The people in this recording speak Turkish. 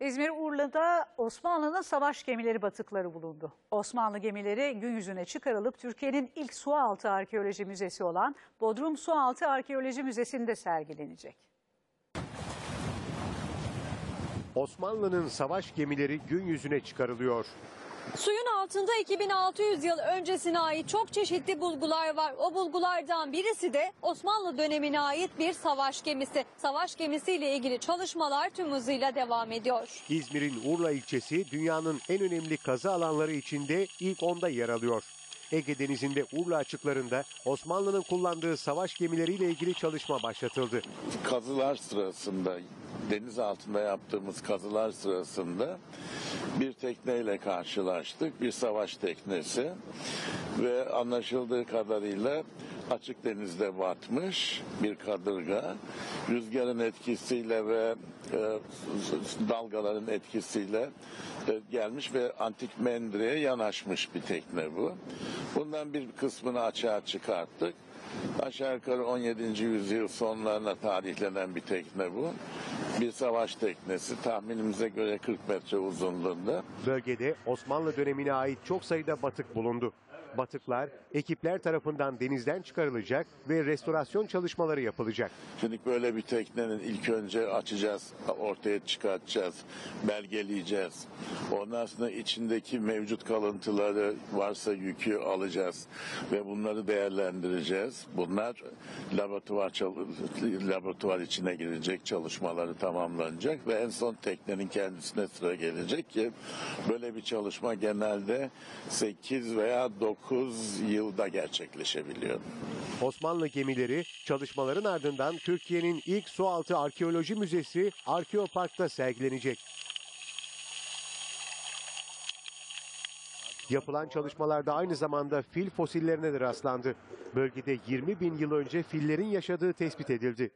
İzmir Urla'da Osmanlı'nın savaş gemileri batıkları bulundu. Osmanlı gemileri gün yüzüne çıkarılıp Türkiye'nin ilk sualtı arkeoloji müzesi olan Bodrum Sualtı Arkeoloji Müzesi'nde sergilenecek. Osmanlı'nın savaş gemileri gün yüzüne çıkarılıyor. Suyun altında 2600 yıl öncesine ait çok çeşitli bulgular var. O bulgulardan birisi de Osmanlı dönemine ait bir savaş gemisi. Savaş gemisiyle ilgili çalışmalar tüm hızıyla devam ediyor. İzmir'in Urla ilçesi dünyanın en önemli kazı alanları içinde ilk onda yer alıyor. Ege Denizi'nde Urla açıklarında Osmanlı'nın kullandığı savaş gemileriyle ilgili çalışma başlatıldı. kazılar sırasında deniz altında yaptığımız kazılar sırasında bir tekneyle karşılaştık. Bir savaş teknesi ve anlaşıldığı kadarıyla açık denizde batmış bir kadırga. Rüzgarın etkisiyle ve e, dalgaların etkisiyle e, gelmiş ve antik Mendre'ye yanaşmış bir tekne bu. Bundan bir kısmını açığa çıkarttık. Aşağı yukarı 17. yüzyıl sonlarına tarihlenen bir tekne bu. Bir savaş teknesi tahminimize göre 40 metre uzunluğunda. Bölgede Osmanlı dönemine ait çok sayıda batık bulundu. Batıklar ekipler tarafından denizden çıkarılacak ve restorasyon çalışmaları yapılacak. Şimdi böyle bir teknenin ilk önce açacağız, ortaya çıkartacağız, belgeleyeceğiz. Ondan sonra içindeki mevcut kalıntıları varsa yükü alacağız ve bunları değerlendireceğiz. Bunlar laboratuvar laboratuvar içine girecek, çalışmaları tamamlanacak ve en son teknenin kendisine sıra gelecek ki böyle bir çalışma genelde 8 veya 9 yılda gerçekleşebiliyor. Osmanlı gemileri çalışmaların ardından Türkiye'nin ilk sualtı arkeoloji müzesi Arkeopark'ta sergilenecek. Yapılan çalışmalarda aynı zamanda fil fosillerine de rastlandı. Bölgede 20 bin yıl önce fillerin yaşadığı tespit edildi.